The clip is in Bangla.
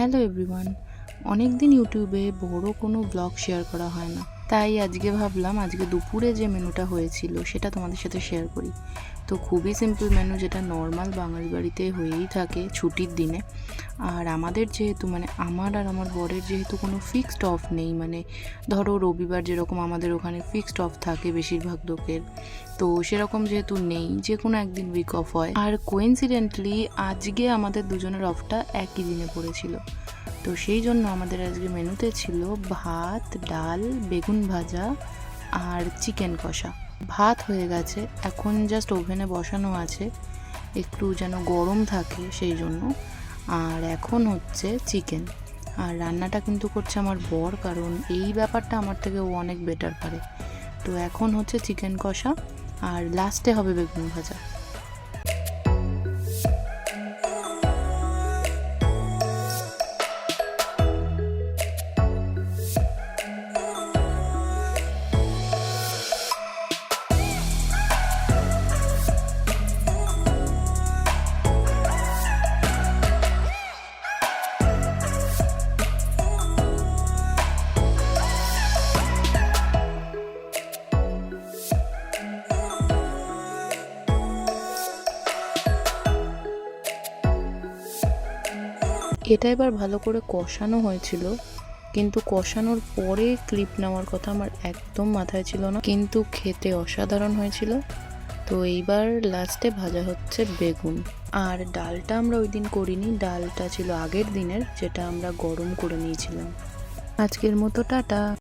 হ্যালো এভরিওয়ান অনেক দিন ইউটিউবে বড় কোনো ব্লগ শেয়ার করা হয় না। তাই আজকে ভাবলাম, আজকে দুপুরে যে মেনুটা হয়েছিল সেটা তোমাদের সাথে শেয়ার করি। তো খুবই সিম্পল মেনু যেটা নর্মাল বাঙালি বাড়িতে হয়েই থাকে ছুটির দিনে। আর আমাদের যেহেতু মানে আমার আর আমার বরের যেহেতু কোনো ফিক্সড অফ নেই মানে ধরো রবিবার যেরকম আমাদের ওখানে ফিক্সড অফ থাকে বেশিরভাগ লোকের, তো সেরকম যেহেতু নেই, যে কোনো একদিন উইক অফ হয়। আর কোইন্সিডেন্টলি আজকে আমাদের দুজনের অফটা একই দিনে পড়েছিল। তো সেই জন্য আমাদের আজকে মেনুতে ছিল ভাত, ডাল, বেগুন ভাজা আর চিকেন কষা। ভাত হয়ে গেছে। এখন জাস্ট ওভেনে বসানো আছে। একটু যেন গরম থাকে সেই জন্য। আর এখন হচ্ছে চিকেন আর রান্নাটা কিন্তু করছে আমার বর, কারণ এই ব্যাপারটা আমার থেকে ও অনেক বেটার পারে। তো এখন হচ্ছে চিকেন কষা। আর লাস্টে হবে বেগুন ভাজা। এটা এবার ভালো করে কষানো হয়েছিল, কিন্তু কষানোর পরে ক্লিপ নেওয়ার কথা আমার একদম মাথায় ছিল না, কিন্তু খেতে অসাধারণ হয়েছিল। তো এইবার লাস্টে ভাজা হচ্ছে বেগুন। আর ডালটা আমরা ওই দিন করিনি, ডালটা ছিল আগের দিনের, যেটা আমরা গরম করে নিয়েছিলাম। আজকের মতো, টাটা।